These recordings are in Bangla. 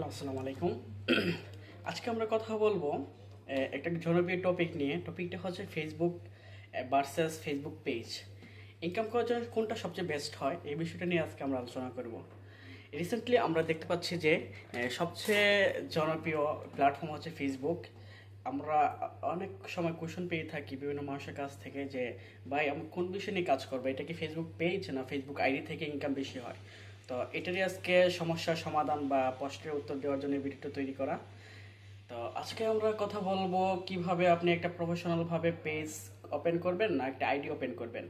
হ্যালো আসসালামু আলাইকুম। আজকে আমরা কথা বলব একটা জনপ্রিয় টপিক নিয়ে। টপিকটা হচ্ছে Facebook versus Facebook page income করার জন্য কোনটা সবচেয়ে বেস্ট হয়? এই বিষয়টা নিয়ে আজকে আমরা আলোচনা করব। রিসেন্টলি আমরা দেখতে পাচ্ছি যে সবচেয়ে জনপ্রিয় প্ল্যাটফর্ম হচ্ছে ফেসবুক আমরা অনেক সময় কোয়েশন পেয়ে থাকি বিভিন্ন মানুষের কাছ থেকে যে, ভাই, আমি কোন বিষয় নিয়ে কাজ করব? এটা কি ফেসবুক পেজ না ফেসবুক আইডি থেকে ইনকাম বেশি হয়? তো এটারই আজকে সমস্যার সমাধান বা প্রশ্নের উত্তর দেওয়ার জন্য ভিডিওটা তৈরি করা। তো আজকে আমরা কথা বলব কীভাবে আপনি একটা প্রফেশনাল ভাবে পেজ ওপেন করবেন না একটা আইডি ওপেন করবেন।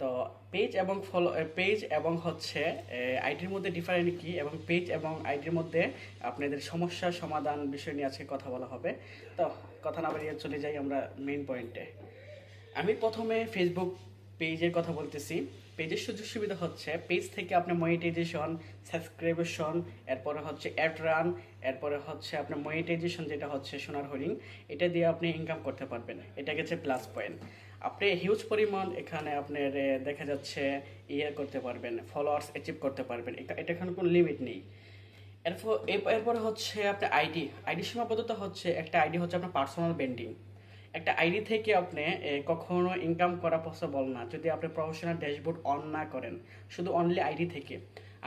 তো পেজ এবং ফলো পেজ এবং হচ্ছে আইডির মধ্যে ডিফারেন্ট কি এবং পেজ এবং আইডির মধ্যে আপনাদের সমস্যার সমাধান বিষয় নিয়ে আজকে কথা বলা হবে। তো কথা না বাড়িয়ে চলে যাই আমরা মেইন পয়েন্টে আমি প্রথমে ফেসবুক পেজের কথা বলতেছি। পেজের সুযোগ সুবিধা হচ্ছে পেজ থেকে আপনি মনিটাইজেশন সাবস্ক্রিপশন এরপরে হচ্ছে অ্যাড রান এরপরে হচ্ছে আপনার মনিটাইজেশন যেটা হচ্ছে সোনার হরিং এটা দিয়ে আপনি ইনকাম করতে পারবেন। এটা গেছে প্লাস পয়েন্ট আপনি হিউজ পরিমাণ এখানে আপনার দেখা যাচ্ছে ইয়ে করতে পারবেন ফলোয়ার্স অ্যাচিভ করতে পারবেন। এটা এটা এখানে কোনো লিমিট নেই। এরপর এরপরে হচ্ছে আপনার আইডি আইডি সীমাবদ্ধতা হচ্ছে একটা আইডি হচ্ছে আপনার পার্সোনাল বেন্ডিং একটা আইডি থেকে আপনি কখনো ইনকাম করা পসিবল না। যদি আপনি প্রফেশনাল ড্যাশবোর্ড অন না করেন, শুধু অনলি আইডি থেকে।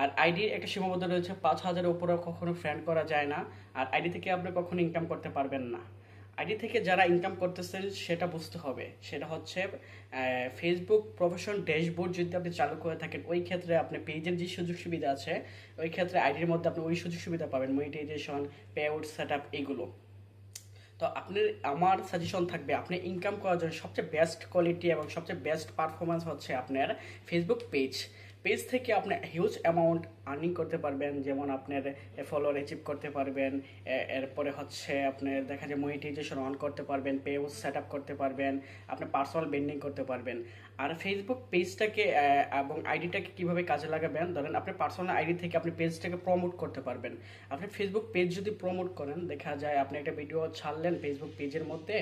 আর আইডির একটা সীমাবদ্ধ রয়েছে, পাঁচ হাজারের উপরে কখনো ফ্রেন্ড করা যায় না, আর আইডি থেকে আপনি কখনো ইনকাম করতে পারবেন না। আইডি থেকে যারা ইনকাম করতেছেন, সেটা বুঝতে হবে। সেটা হচ্ছে ফেসবুক প্রফেশন ড্যাশবোর্ড যদি আপনি চালু করে থাকেন, ওই ক্ষেত্রে আপনি পেজের যে সুযোগ সুবিধা আছে, ওই ক্ষেত্রে আইডির মধ্যে আপনি ওই সুযোগ সুবিধা পাবেন। Monetization pay out set up এইগুলো তো আপনার আমার সাজেশন থাকবে আপনি ইনকাম করার জন্য সবচেয়ে বেস্ট কোয়ালিটি এবং সবচেয়ে বেস্ট পারফরমেন্স হচ্ছে আপনার ফেসবুক পেজ পেজ থেকে আপনি হিউজ অ্যামাউন্ট আর্নিং করতে পারবেন, যেমন আপনার ফলোয়ার অ্যাচিভ করতে পারবেন এরপরে হচ্ছে আপনার দেখা যায় মনিটাইজেশন অন করতে পারবেন পে সেট আপ করতে পারবেন আপনি পার্সোনাল বেন্ডিং করতে পারবেন। আর ফেসবুক পেজটাকে এবং আইডিটাকে কীভাবে কাজে লাগাবেন? ধরেন আপনি পার্সোনাল আইডি থেকে আপনি পেজটাকে প্রমোট করতে পারবেন। আপনি ফেসবুক পেজ যদি প্রমোট করেন, দেখা যায় আপনি একটা ভিডিও ছাড়লেন ফেসবুক পেজের মধ্যে,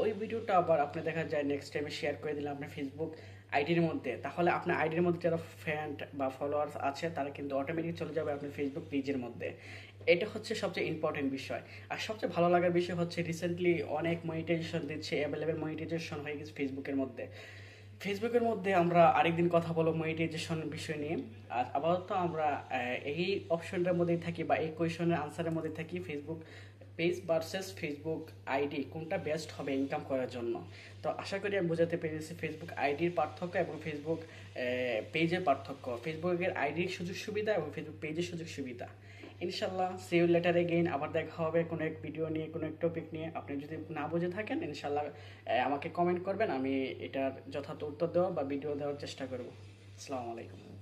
ওই ভিডিওটা আবার আপনি দেখা যায় নেক্সট টাইমে শেয়ার করে দিলেন আপনার ফেসবুক আইডির মধ্যে, তাহলে আপনার আইডির মধ্যে যারা ফ্যান্ড বা ফলোয়ার্স আছে, তারা কিন্তু অটোমেটিক চলে যাবে আপনার ফেসবুক পেজের মধ্যে। এটা হচ্ছে সবচেয়ে ইম্পর্টেন্ট বিষয়। আর সবচেয়ে ভালো লাগার বিষয় হচ্ছে রিসেন্টলি অনেক মনিটাইজেশন দিচ্ছে অ্যাভেলেবেল মনিটাইজেশন হয়ে গেছে ফেসবুকের মধ্যে। ফেসবুকের মধ্যে আমরা আরেকদিন কথা বলব মনিটাইজেশন বিষয় নিয়ে। আর আপাতত আমরা এই অপশনটার মধ্যেই থাকি বা এই কোয়েশনের আনসারের মধ্যে থাকি Facebook page versus Facebook ID কোনটা বেস্ট হবে ইনকাম করার জন্য? তো আশা করি আমি বোঝাতে পেরেছি ফেসবুক আইডির পার্থক্য এবং ফেসবুক পেজের পার্থক্য। ফেসবুকের আইডির সুযোগ সুবিধা এবং ফেসবুক পেজের সুযোগ সুবিধা। ইনশাল্লাহ সিউ লেটার এগেইন আবার দেখা হবে কোনো এক ভিডিও নিয়ে, কোনো এক টপিক নিয়ে। আপনি যদি না বুঝে থাকেন ইনশাল্লাহ আমাকে কমেন্ট করবেন। আমি এটার যথার্থ উত্তর দেওয়া বা ভিডিও দেওয়ার চেষ্টা করব। আসসালামু আলাইকুম।